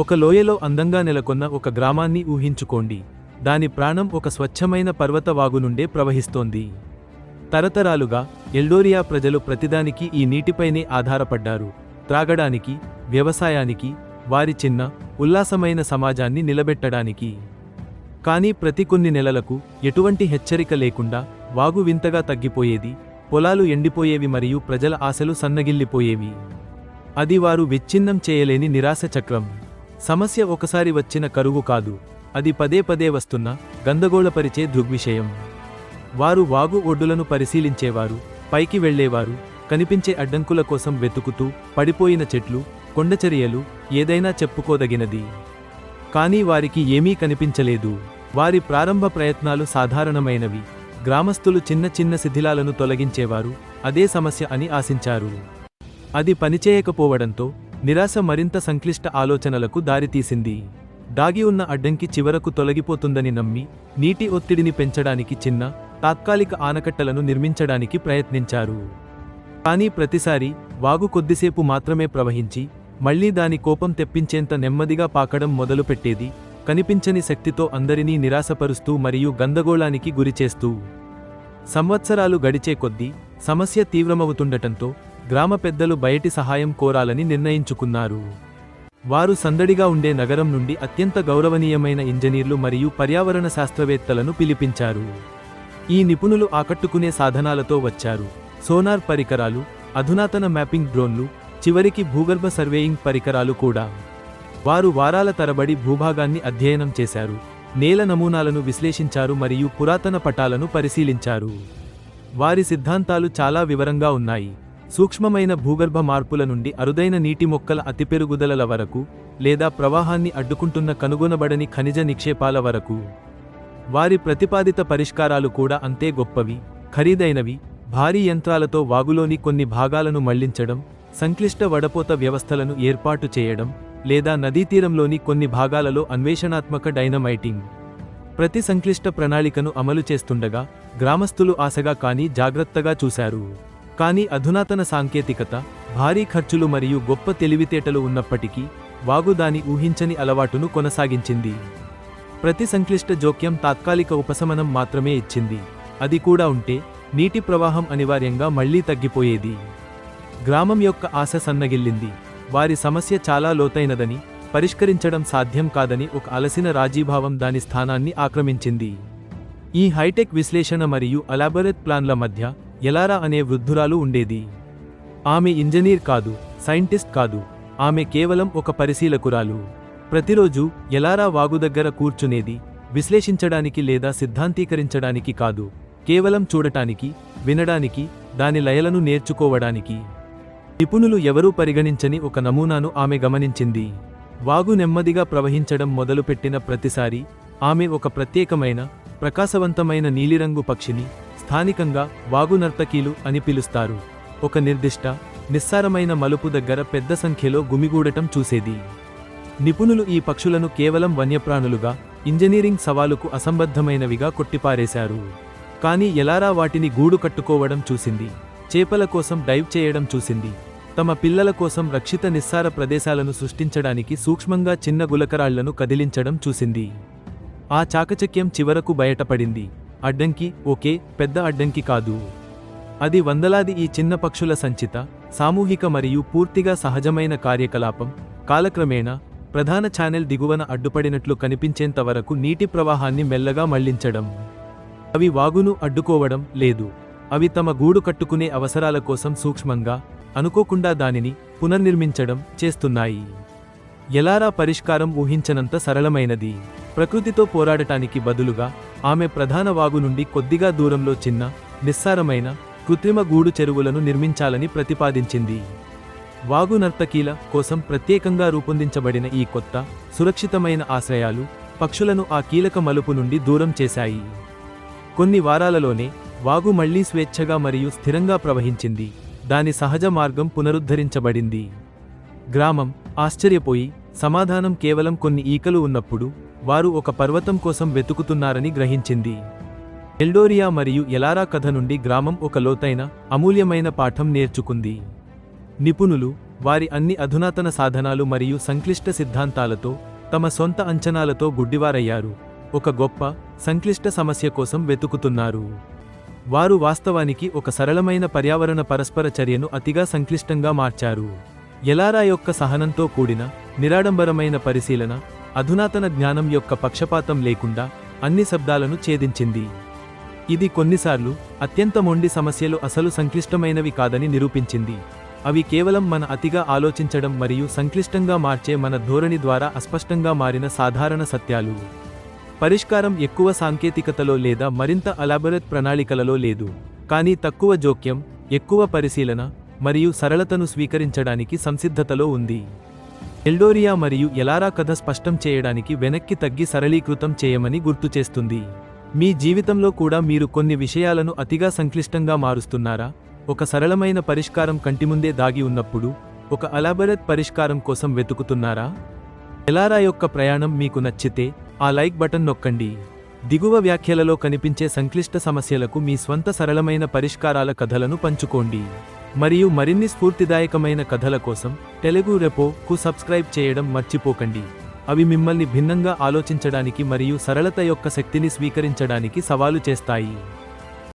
ఒక లోయలో అందంగా నెలకొన్న ఒక గ్రామాన్ని ఊహించుకోండి. దాని ప్రాణం ఒక స్వచ్ఛమైన పర్వత వాగు నుండే ప్రవహిస్తోంది. తరతరాలుగా ఎల్డోరియా ప్రజలు ప్రతిదానికి ఈ నీటిపైనే ఆధారపడ్డారు. త్రాగడానికి వ్యవసాయానికి వారి చిన్న ఉల్లాసమైన సమాజాన్ని నిలబెట్టడానికి. కానీ ప్రతి కొన్ని నెలలకు ఎటువంటి హెచ్చరిక లేకుండా వాగు వింతగా తగ్గిపోయేది పొలాలు ఎండిపోయేవి మరియు ప్రజల ఆశలు సన్నగిల్లిపోయేవి. అది వారు విచ్ఛిన్నం చేయలేని నిరాశ చక్రం. సమస్య ఒకసారి వచ్చిన కరువు కాదు. అది పదే పదే వస్తున్న గందగోళపరిచే దృగ్విషయం. వారు వాగు ఒడ్డులను పరిశీలించేవారు పైకి వెళ్ళేవారు కనిపించే అడ్డంకుల కోసం వెతుకుతూ పడిపోయిన చెట్లు కొండచరియలు ఏదైనా చెప్పుకోదగినది. కానీ వారికి ఏమీ కనిపించలేదు. వారి ప్రారంభ ప్రయత్నాలు సాధారణమైనవి. గ్రామస్తులు చిన్న చిన్న శిథిలాలను తొలగించేవారు అదే సమస్య అని ఆశించారు. అది పనిచేయకపోవడంతో నిరాశ మరింత సంక్లిష్ట ఆలోచనలకు దారితీసింది. దాగి ఉన్న అడ్డంకి చివరకు తొలగిపోతుందని నమ్మి నీటి ఒత్తిడిని పెంచడానికి చిన్న తాత్కాలిక ఆనకట్టలను నిర్మించడానికి ప్రయత్నించారు. కానీ ప్రతిసారి వాగు కొద్దిసేపు మాత్రమే ప్రవహించి మళ్ళీ దాని కోపం తెప్పించేంత నెమ్మదిగా పాకడం మొదలుపెట్టేది కనిపించని శక్తితో అందరినీ నిరాశపరుస్తూ మరియు గందగోళానికి గురిచేస్తూ. సంవత్సరాలు గడిచే కొద్దీ సమస్య తీవ్రమవుతుండటంతో గ్రామ పెద్దలు బయటి సహాయం కోరాలని నిర్ణయించుకున్నారు. వారు సందడిగా ఉండే నగరం నుండి అత్యంత గౌరవనీయమైన ఇంజనీర్లు మరియు పర్యావరణ శాస్త్రవేత్తలను పిలిపించారు. ఈ నిపుణులు ఆకట్టుకునే సాధనాలతో వచ్చారు. సోనార్ పరికరాలు అధునాతన మ్యాపింగ్ డ్రోన్లు చివరికి భూగర్భ సర్వేయింగ్ పరికరాలు కూడా. వారు వారాల తరబడి భూభాగాన్ని అధ్యయనం చేశారు. నేల నమూనాలను విశ్లేషించారు మరియు పురాతన పటాలను పరిశీలించారు. వారి సిద్ధాంతాలు చాలా వివరంగా ఉన్నాయి. సూక్ష్మమైన భూగర్భ మార్పుల నుండి అరుదైన నీటి మొక్కల అతిపెరుగుదలల వరకు లేదా ప్రవాహాన్ని అడ్డుకుంటున్న కనుగొనబడని ఖనిజ నిక్షేపాల వరకు. వారి ప్రతిపాదిత పరిష్కారాలు కూడా అంతే గొప్పవి ఖరీదైనవి భారీ యంత్రాలతో వాగులోని కొన్ని భాగాలను మళ్ళించడం సంక్లిష్ట వడపోత వ్యవస్థలను ఏర్పాటు చేయడం లేదా నదీతీరంలోని కొన్ని భాగాలలో అన్వేషణాత్మక డైనమైటింగ్. ప్రతి సంక్లిష్ట ప్రణాళికను అమలు చేస్తుండగా గ్రామస్తులు ఆశగా కానీ జాగ్రత్తగా చూశారు. కానీ అధునాతన సాంకేతికత భారీ ఖర్చులు మరియు గొప్ప తెలివితేటలు ఉన్నప్పటికీ వాగు దాని ఊహించని అలవాటును కొనసాగించింది. ప్రతి సంక్లిష్ట జోక్యం తాత్కాలిక ఉపశమనం మాత్రమే ఇచ్చింది. అది కూడా ఉంటే నీటి ప్రవాహం అనివార్యంగా మళ్ళీ తగ్గిపోయేది. గ్రామం యొక్క ఆశ సన్నగిల్లింది. వారి సమస్య చాలా లోతైనదని పరిష్కరించడం సాధ్యం కాదని ఒక అలసిన రాజీభావం దాని స్థానాన్ని ఆక్రమించింది. ఈ హైటెక్ విశ్లేషణ మరియు అలాబొరేట్ ప్లాన్ల మధ్య ఎలారా అనే వృద్ధురాలు ఉండేది. ఆమె ఇంజనీర్ కాదు సైంటిస్ట్ కాదు. ఆమె కేవలం ఒక పరిశీలకురాలు. ప్రతిరోజు ఎలారా వాగు దగ్గర కూర్చునేది విశ్లేషించడానికి లేదా సిద్ధాంతీకరించడానికి కాదు. కేవలం చూడటానికి వినడానికి దాని లయలను నేర్చుకోవడానికి. నిపుణులు ఎవరూ పరిగణించని ఒక నమూనాను ఆమె గమనించింది. వాగు నెమ్మదిగా ప్రవహించడం మొదలుపెట్టిన ప్రతిసారి ఆమె ఒక ప్రత్యేకమైన ప్రకాశవంతమైన నీలిరంగు పక్షిని స్థానికంగా వాగు నర్తకీలు అని పిలుస్తారు. ఒక నిర్దిష్ట నిస్సారమైన మలుపు దగ్గర పెద్ద సంఖ్యలో గుమిగూడటం చూసేది. నిపుణులు ఈ పక్షులను కేవలం వన్యప్రాణులుగా ఇంజనీరింగ్ సవాలుకు అసంబద్ధమైనవిగా కొట్టిపారేశారు. కానీ ఎలారా వాటిని గూడు కట్టుకోవడం చూసింది. చేపల కోసం డైవ్ చేయడం చూసింది. తమ పిల్లల కోసం రక్షిత నిస్సార ప్రదేశాలను సృష్టించడానికి సూక్ష్మంగా చిన్న గులకరాళ్ళను కదిలించడం చూసింది. ఆ చాకచక్యం చివరకు బయటపడింది. అడ్డంకి ఓకే పెద్ద అడ్డంకి కాదు. అది వందలాది ఈ చిన్న పక్షుల సంచిత సామూహిక మరియు పూర్తిగా సహజమైన కార్యకలాపం కాలక్రమేణా ప్రధాన ఛానెల్ దిగువన అడ్డుపడినట్లు కనిపించేంత వరకు నీటి ప్రవాహాన్ని మెల్లగా మళ్ళించడం. అవి వాగును అడ్డుకోవడం లేదు. అవి తమ గూడు కట్టుకునే అవసరాల కోసం సూక్ష్మంగా అనుకోకుండా దానిని పునర్నిర్మించడం చేస్తున్నాయి. ఎలారా పరిష్కారం ఊహించనంత సరళమైనది. ప్రకృతితో పోరాడటానికి బదులుగా ఆమె ప్రధాన వాగు నుండి కొద్దిగా దూరంలో చిన్న నిస్సారమైన కృత్రిమ గూడు చెరువులను నిర్మించాలని ప్రతిపాదించింది. వాగు నర్తకీల కోసం ప్రత్యేకంగా రూపొందించబడిన ఈ కొత్త సురక్షితమైన ఆశ్రయాలు పక్షులను ఆ కీలక మలుపు నుండి దూరం చేశాయి. కొన్ని వారాలలోనే వాగు మళ్ళీ స్వేచ్ఛగా మరియు స్థిరంగా ప్రవహించింది. దాని సహజ మార్గం పునరుద్ధరించబడింది. గ్రామం ఆశ్చర్యపోయి సమాధానం కేవలం కొన్ని ఈకలు ఉన్నప్పుడు వారు ఒక పర్వతం కోసం వెతుకుతున్నారని గ్రహించింది. ఎల్డోరియా మరియు ఎలారా కథ నుండి గ్రామం ఒక లోతైన అమూల్యమైన పాఠం నేర్చుకుంది. నిపుణులు వారి అన్ని అధునాతన సాధనాలు మరియు సంక్లిష్ట సిద్ధాంతాలతో తమ సొంత అంచనాలతో గుడ్డివారయ్యారు. ఒక గొప్ప సంక్లిష్ట సమస్య కోసం వెతుకుతున్నారు. వారు వాస్తవానికి ఒక సరళమైన పర్యావరణ పరస్పర చర్యను అతిగా సంక్లిష్టంగా మార్చారు. ఎలారా యొక్క సహనంతో కూడిన నిరాడంబరమైన పరిశీలన అధునాతన జ్ఞానం యొక్క పక్షపాతం లేకుండా అన్ని శబ్దాలను ఛేదించింది. ఇది కొన్నిసార్లు అత్యంత మొండి సమస్యలు అసలు సంక్లిష్టమైనవి కాదని నిరూపించింది. అవి కేవలం మన అతిగా ఆలోచించడం మరియు సంక్లిష్టంగా మార్చే మన ధోరణి ద్వారా అస్పష్టంగా మారిన సాధారణ సత్యాలు. పరిష్కారం ఎక్కువ సాంకేతికతలో లేదా మరింత అలాబరేట్ ప్రణాళికలలో లేదు. కానీ తక్కువ జోక్యం ఎక్కువ పరిశీలన మరియు సరళతను స్వీకరించడానికి సంసిద్ధతలో ఉంది. ఎల్డోరియా మరియు ఎలారా కథ స్పష్టం చేయడానికి వెనక్కి తగ్గి సరళీకృతం చేయమని గుర్తు చేస్తుంది. మీ జీవితంలో కూడా మీరు కొన్ని విషయాలను అతిగా సంక్లిష్టంగా మారుస్తున్నారా? ఒక సరళమైన పరిష్కారం కంటిముందే దాగి ఉన్నప్పుడు ఒక అలాబరత్ పరిష్కారం కోసం వెతుకుతున్నారా? ఎలారా యొక్క ప్రయాణం మీకు నచ్చితే ఆ లైక్ బటన్ నొక్కండి. దిగువ వ్యాఖ్యలలో కనిపించే సంక్లిష్ట సమస్యలకు మీ స్వంత సరళమైన పరిష్కారాల కథలను పంచుకోండి. మరియు మరిన్ని స్ఫూర్తిదాయకమైన కథల కోసం తెలుగు రెపో కు సబ్స్క్రైబ్ చేయడం మర్చిపోకండి. అవి మిమ్మల్ని భిన్నంగా ఆలోచించడానికి మరియు సరళత యొక్క శక్తిని స్వీకరించడానికి సవాలు చేస్తాయి.